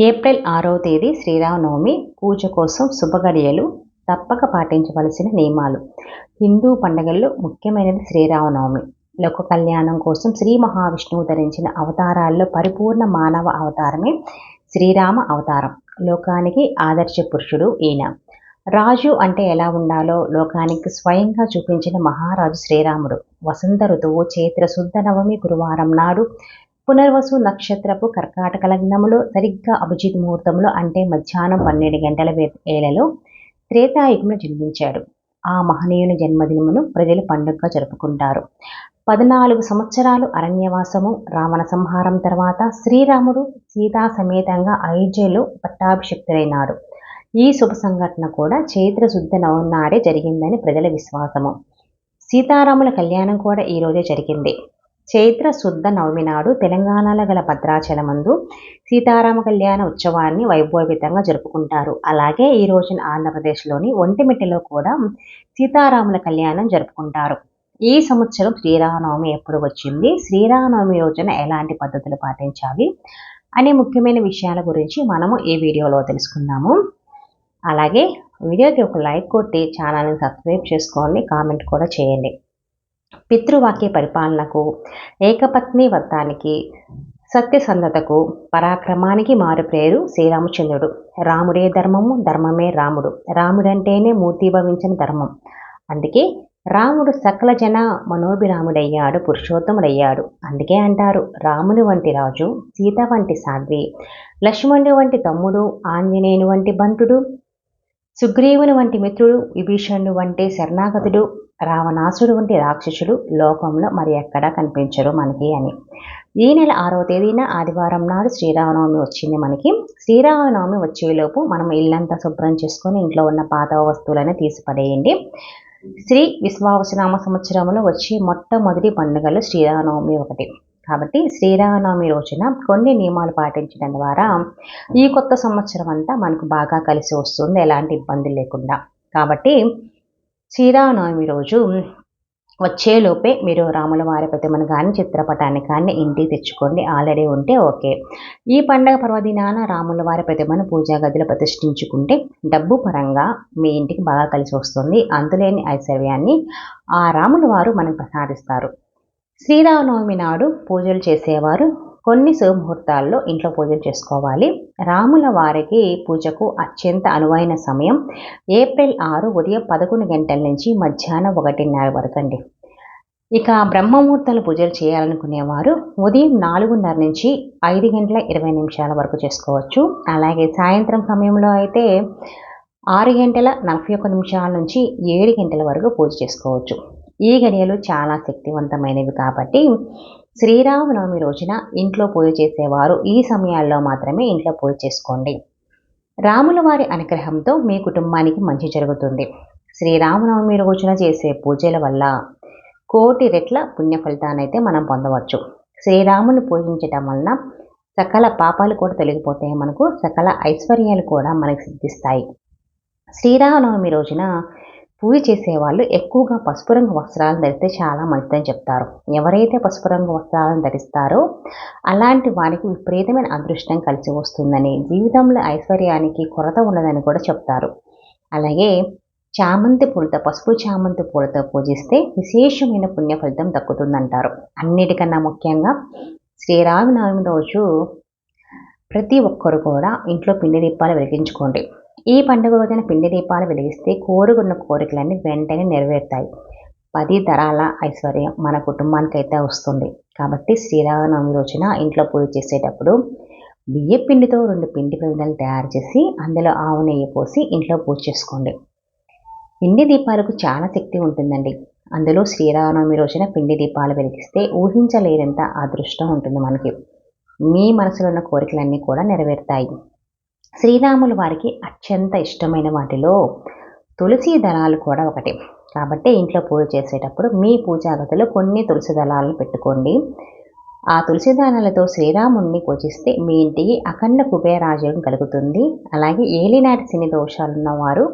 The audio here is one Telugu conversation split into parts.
ఏప్రిల్ ఆరవ తేదీ శ్రీరామనవమి పూజ కోసం శుభగడియలు తప్పక పాటించవలసిన నియమాలు. హిందూ పండుగల్లో ముఖ్యమైనది శ్రీరామనవమి. లోక కళ్యాణం కోసం శ్రీ మహావిష్ణువు ధరించిన అవతారాల్లో పరిపూర్ణ మానవ అవతారమే శ్రీరామ అవతారం. లోకానికి ఆదర్శ పురుషుడు ఈయన. రాజు అంటే ఎలా ఉండాలో లోకానికి స్వయంగా చూపించిన మహారాజు శ్రీరాముడు. వసంత ఋతువు చైత్ర శుద్ధ నవమి గురువారం నాడు పునర్వసు నక్షత్రపు కర్కాటక లగ్నములో సరిగ్గా అభిజిత్ ముహూర్తంలో అంటే మధ్యాహ్నం పన్నెండు గంటల వేళలో త్రేతాయుగంలో జన్మించాడు. ఆ మహనీయుని జన్మదినమును ప్రజలు పండుగగా జరుపుకుంటారు. పద్నాలుగు సంవత్సరాలు అరణ్యవాసము రావణ సంహారం తర్వాత శ్రీరాముడు సీతా సమేతంగా అయోధ్యలో పట్టాభిషిక్తులైనాడు ఈ శుభ సంఘటన కూడా చైత్ర శుద్ధ నవనాడే నాడే జరిగిందని ప్రజల విశ్వాసము. సీతారాముల కళ్యాణం కూడా ఈ రోజే జరిగింది. చైత్ర శుద్ధ నవమి నాడు తెలంగాణలో గల భద్రాచలమందు సీతారామ కళ్యాణ ఉత్సవాన్ని వైభవోపేతంగా జరుపుకుంటారు. అలాగే ఈ రోజున ఆంధ్రప్రదేశ్లోని ఒంటిమిట్టలో కూడా సీతారాముల కళ్యాణం జరుపుకుంటారు. ఈ సంవత్సరం శ్రీరామనవమి ఎప్పుడు వచ్చింది? శ్రీరామనవమి రోజున ఎలాంటి పద్ధతులు పాటించాలి? అనే ముఖ్యమైన విషయాల గురించి మనము ఈ వీడియోలో తెలుసుకుందాము. అలాగే వీడియోకి ఒక లైక్ కొట్టి ఛానల్ని సబ్స్క్రైబ్ చేసుకోండి కామెంట్ కూడా చేయండి. పితృవాక్య పరిపాలనకు ఏకపత్ని వ్రతానికి సత్యసంధతకు పరాక్రమానికి మారు పేరు శ్రీరామచంద్రుడు. రాముడే ధర్మము ధర్మమే రాముడు. రాముడంటేనే మూర్తిభవించిన ధర్మం. అందుకే రాముడు సకల జన మనోభిరాముడయ్యాడు పురుషోత్తముడయ్యాడు. అందుకే అంటారు రాముని వంటి రాజు సీత వంటి సాధ్వి లక్ష్మణుడు వంటి తమ్ముడు ఆంజనేయుని వంటి బంటుడు సుగ్రీవుని వంటి మిత్రుడు విభీషణుడు వంటి శరణాగతుడు రావణాసుడు వంటి రాక్షసుడు లోకంలో మరి ఎక్కడా కనిపించరు మనకి అని. ఈ నెల ఆరవ తేదీన ఆదివారం నాడు శ్రీరామనవమి వచ్చింది మనకి. శ్రీరామనవమి వచ్చేలోపు మనం ఇల్లంతా శుభ్రం చేసుకొని ఇంట్లో ఉన్న పాత వస్తువులని తీసి పడేయండి. శ్రీ విశ్వావసనామ సంవత్సరంలో వచ్చే మొట్టమొదటి పండుగలు శ్రీరామనవమి ఒకటి. కాబట్టి శ్రీరామనవమి రోజున కొన్ని నియమాలు పాటించడం ద్వారా ఈ కొత్త సంవత్సరం అంతా మనకు బాగా కలిసి వస్తుంది ఎలాంటి ఇబ్బంది లేకుండా. కాబట్టి శ్రీరామనవమి రోజు వచ్చేలోపే మీరు రాముల వారి ప్రతిమను కానీ చిత్రపటాన్ని కానీ ఇంటికి తెచ్చుకోండి. ఆల్రెడీ ఉంటే ఓకే. ఈ పండగ పర్వదినాన రాముల వారి ప్రతిమను పూజా గదిలో ప్రతిష్ఠించుకుంటే డబ్బు పరంగా మీ ఇంటికి బాగా కలిసి వస్తుంది. అందులేని ఐశ్వర్యాన్ని ఆ రాముల వారు మనకు ప్రసాదిస్తారు. శ్రీరామనవమి నాడు పూజలు చేసేవారు కొన్ని శుభముహూర్తాల్లో ఇంట్లో పూజలు చేసుకోవాలి. రాముల వారికి పూజకు అత్యంత అనువైన సమయం ఏప్రిల్ ఆరు ఉదయం పదకొండు గంటల నుంచి మధ్యాహ్నం ఒకటిన్నర వరకు అండి ఇక బ్రహ్మముహూర్తాలు పూజలు చేయాలనుకునేవారు ఉదయం నాలుగున్నర నుంచి ఐదు గంటల ఇరవై నిమిషాల వరకు చేసుకోవచ్చు. అలాగే సాయంత్రం సమయంలో అయితే ఆరు గంటల నలభై ఒక్క నిమిషాల నుంచి ఏడు గంటల వరకు పూజ చేసుకోవచ్చు. ఈ గడియలు చాలా శక్తివంతమైనవి కాబట్టి శ్రీరామనవమి రోజున ఇంట్లో పూజ చేసేవారు. ఈ సమయాల్లో మాత్రమే ఇంట్లో పూజ చేసుకోండి. రాముల వారి అనుగ్రహంతో మీ కుటుంబానికి మంచి జరుగుతుంది. శ్రీరామనవమి రోజున చేసే పూజల వల్ల కోటి రెట్ల పుణ్య ఫలితాన్నైతే మనం పొందవచ్చు. శ్రీరాముని పూజించటం వలన సకల పాపాలు కూడా తొలగిపోతాయి మనకు. సకల ఐశ్వర్యాలు కూడా మనకు సిద్ధిస్తాయి. శ్రీరామనవమి రోజున పూజ చేసేవాళ్ళు ఎక్కువగా పసుపు రంగు వస్త్రాలను ధరిస్తే చాలా మంచిదని చెప్తారు. ఎవరైతే పసుపు రంగు వస్త్రాలను ధరిస్తారో అలాంటి వారికి విపరీతమైన అదృష్టం కలిసి వస్తుందని జీవితంలో ఐశ్వర్యానికి కొరత ఉండదని కూడా చెప్తారు. అలాగే చామంతి పూలతో పసుపు చామంతి పూలతో పూజిస్తే విశేషమైన పుణ్య ఫలితం దక్కుతుందంటారు. అన్నిటికన్నా ముఖ్యంగా శ్రీరామనవమి రోజు ప్రతి ఒక్కరు కూడా ఇంట్లో పిండి దీపాలు వెలిగించుకోండి. ఈ పండుగ రోజున పిండి దీపాలు వెలిగిస్తే కోరుకున్న కోరికలన్నీ వెంటనే నెరవేరుతాయి. పది తరాల ఐశ్వర్యం మన కుటుంబానికి అయితే వస్తుంది. కాబట్టి శ్రీరామనవమి రోజున ఇంట్లో పూజ చేసేటప్పుడు బియ్య పిండితో రెండు పిండి ప్రమిదలు తయారు చేసి అందులో ఆవు నెయ్యి పోసి ఇంట్లో పూజ చేసుకోండి. పిండి దీపాలకు చాలా శక్తి ఉంటుందండి. అందులో శ్రీరామనవమి రోజున పిండి దీపాలు వెలిగిస్తే ఊహించలేనంత అదృష్టం ఉంటుంది మనకి. మీ మనసులో ఉన్న కోరికలన్నీ కూడా నెరవేరుతాయి. శ్రీరాములు వారికి అత్యంత ఇష్టమైన వాటిలో తులసి దళాలు కూడా ఒకటి. కాబట్టి ఇంట్లో పూజ చేసేటప్పుడు మీ పూజాగతిలో కొన్ని తులసి దళాలను పెట్టుకోండి. ఆ తులసి దానాలతో శ్రీరాముణ్ణి పూజిస్తే మీ ఇంటికి అఖండ కుబేరాజయం కలుగుతుంది. అలాగే ఏలినాటి శని దోషాలు ఉన్నవారు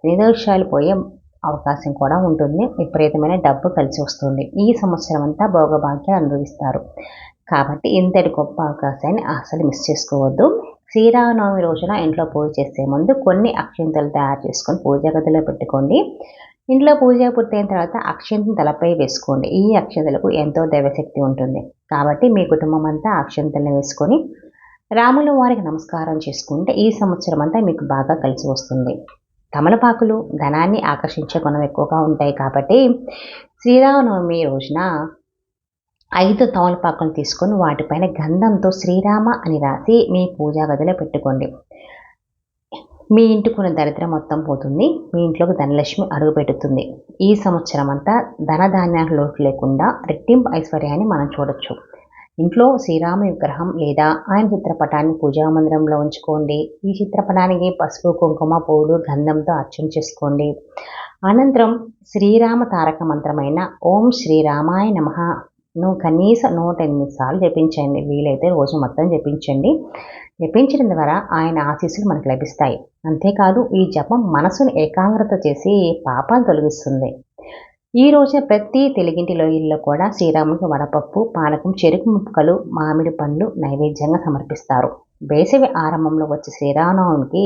శని దోషాలు పోయే అవకాశం కూడా ఉంటుంది. విపరీతమైన డబ్బు కలిసి వస్తుంది. ఈ సంవత్సరం అంతా భోగభాగ్యం అనుభవిస్తారు. కాబట్టి ఇంతటి గొప్ప అవకాశాన్ని అసలు మిస్ చేసుకోవద్దు. శ్రీరామనవమి రోజున ఇంట్లో పూజ చేసే ముందు కొన్ని అక్షింతలు తయారు చేసుకొని పూజ గదిలో పెట్టుకోండి. ఇంట్లో పూజ పూర్తయిన తర్వాత అక్షంతను తలపై వేసుకోండి. ఈ అక్షంతలకు ఎంతో దైవశక్తి ఉంటుంది. కాబట్టి మీ కుటుంబం అంతా అక్షంతలను వేసుకొని రాముల వారికి నమస్కారం చేసుకుంటే ఈ సంవత్సరం అంతా మీకు బాగా కలిసి వస్తుంది. తమలపాకులు ధనాన్ని ఆకర్షించే గుణం ఎక్కువగా ఉంటాయి కాబట్టి శ్రీరామనవమి రోజున ఐదు తమలపాకులు తీసుకొని వాటిపైన గంధంతో శ్రీరామ అని రాసి మీ పూజా గదిలో పెట్టుకోండి. మీ ఇంటికున్న దరిద్రం మొత్తం పోతుంది. మీ ఇంట్లోకి ధనలక్ష్మి అడుగు పెడుతుంది. ఈ సంవత్సరం అంతా ధనధాన్యాల లోటు లేకుండా రెట్టింపు ఐశ్వర్యాన్ని మనం చూడొచ్చు. ఇంట్లో శ్రీరామ విగ్రహం లేదా ఆయన చిత్రపటాన్ని పూజా మందిరంలో ఉంచుకోండి. ఈ చిత్రపటానికి పసుపు కుంకుమ పూలు గంధంతో అర్చన చేసుకోండి. అనంతరం శ్రీరామ తారక మంత్రమైన ఓం శ్రీరామాయ నమ. నువ్వు కనీసం నూట ఎనిమిది సార్లు జపించండి. వీలైతే రోజు మొత్తం జపించండి. జపించడం ద్వారా ఆయన ఆశీస్సులు మనకు లభిస్తాయి. అంతేకాదు ఈ జపం మనసును ఏకాగ్రత చేసి పాపాలు తొలగిస్తుంది. ఈ రోజే ప్రతి తెలుగింటిలో ఇల్లు కూడా శ్రీరాముడికి వడపప్పు పానకం చెరుకు ముక్కలు మామిడి పండ్లు నైవేద్యంగా సమర్పిస్తారు. వేసవి ఆరంభంలో వచ్చే శ్రీరామనవమికి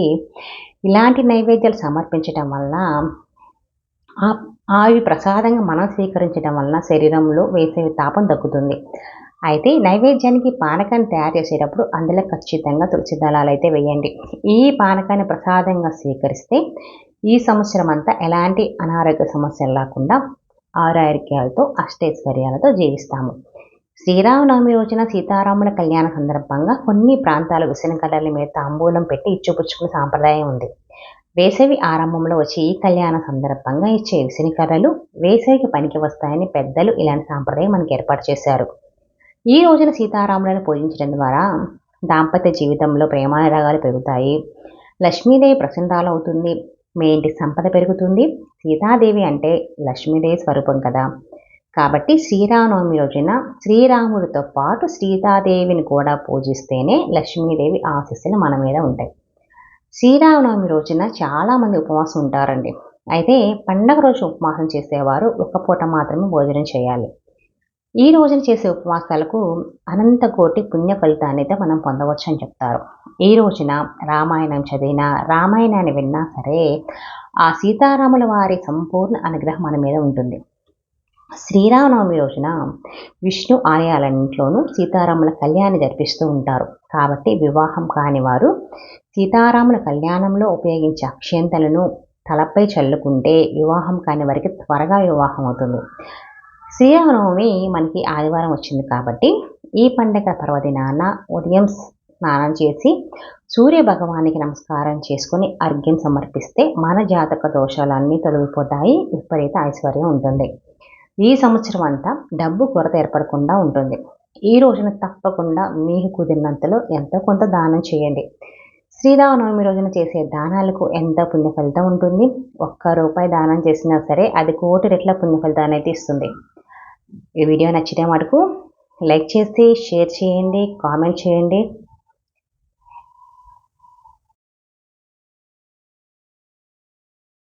ఇలాంటి నైవేద్యాలు సమర్పించడం వల్ల ఆవి ప్రసాదంగా మనం స్వీకరించడం వలన శరీరంలో వేసవి తాపం తగ్గుతుంది. అయితే నైవేద్యానికి పానకాన్ని తయారు చేసేటప్పుడు అందులో ఖచ్చితంగా తులసి దళాలు అయితే వేయండి. ఈ పానకాన్ని ప్రసాదంగా స్వీకరిస్తే ఈ సంవత్సరం అంతా ఎలాంటి అనారోగ్య సమస్యలు లేకుండా ఆరోగ్యాలతో అష్టైశ్వర్యాలతో జీవిస్తాము. శ్రీరామనవమి రోజున సీతారాముల కళ్యాణ సందర్భంగా కొన్ని ప్రాంతాలు విసనకడల మీద తాంబూలం పెట్టి ఇచ్చిపుచ్చుకునే సాంప్రదాయం ఉంది. వేసవి ఆరంభంలో వచ్చి ఈ కళ్యాణ సందర్భంగా ఇచ్చే విసినికర్రలు వేసవికి పనికి వస్తాయని పెద్దలు ఇలాంటి సాంప్రదాయం మనకి ఏర్పాటు చేశారు. ఈ రోజున సీతారాములను పూజించడం ద్వారా దాంపత్య జీవితంలో ప్రేమానురాగాలు పెరుగుతాయి. లక్ష్మీదేవి ప్రసన్నరాలు అవుతుంది. మీ ఇంటి సంపద పెరుగుతుంది. సీతాదేవి అంటే లక్ష్మీదేవి స్వరూపం కదా. కాబట్టి శ్రీరామనవమి రోజున శ్రీరాముడితో పాటు సీతాదేవిని కూడా పూజిస్తేనే లక్ష్మీదేవి ఆశీస్సులు మన మీద ఉంటాయి. శ్రీరామనవమి రోజున చాలామంది ఉపవాసం ఉంటారండి. అయితే పండగ రోజు ఉపవాసం చేసేవారు ఒక పూట మాత్రమే భోజనం చేయాలి. ఈ రోజున చేసే ఉపవాసాలకు అనంత కోటి పుణ్య ఫలితాన్ని అయితే మనం పొందవచ్చు అని చెప్తారు. ఈ రోజున రామాయణం చదివినా రామాయణాన్ని విన్నా సరే ఆ సీతారాముల వారి సంపూర్ణ అనుగ్రహం మన మీద ఉంటుంది. శ్రీరామనవమి రోజున విష్ణు ఆలయాలన్నింటిలోనూ సీతారాముల కళ్యాణి జరిపిస్తూ ఉంటారు. కాబట్టి వివాహం కాని వారు సీతారాముల కళ్యాణంలో ఉపయోగించే అక్షంతలను తలపై చల్లుకుంటే వివాహం కాని వారికి త్వరగా వివాహం అవుతుంది. శ్రీరామనవమి మనకి ఆదివారం వచ్చింది కాబట్టి ఈ పండగ పర్వదినాన ఉదయం స్నానం చేసి సూర్య భగవానికి నమస్కారం చేసుకొని అర్ఘ్యం సమర్పిస్తే మన జాతక దోషాలన్నీ తొలగిపోతాయి. విపరీత ఐశ్వర్యం ఉంటుంది. ఈ సంవత్సరం అంతా డబ్బు కొరత ఏర్పడకుండా ఉంటుంది. ఈ రోజున తప్పకుండా మీకు కుదిరినంతలో ఎంతో కొంత దానం చేయండి. శ్రీరామనవమి రోజున చేసే దానాలకు ఎంత పుణ్య ఫలితం ఉంటుంది? ఒక్క రూపాయి దానం చేసినా సరే అది కోటి రెట్ల పుణ్య ఫలితాన్ని అయితే ఇస్తుంది. ఈ వీడియో నచ్చితే మటుకు లైక్ చేసి షేర్ చేయండి కామెంట్ చేయండి.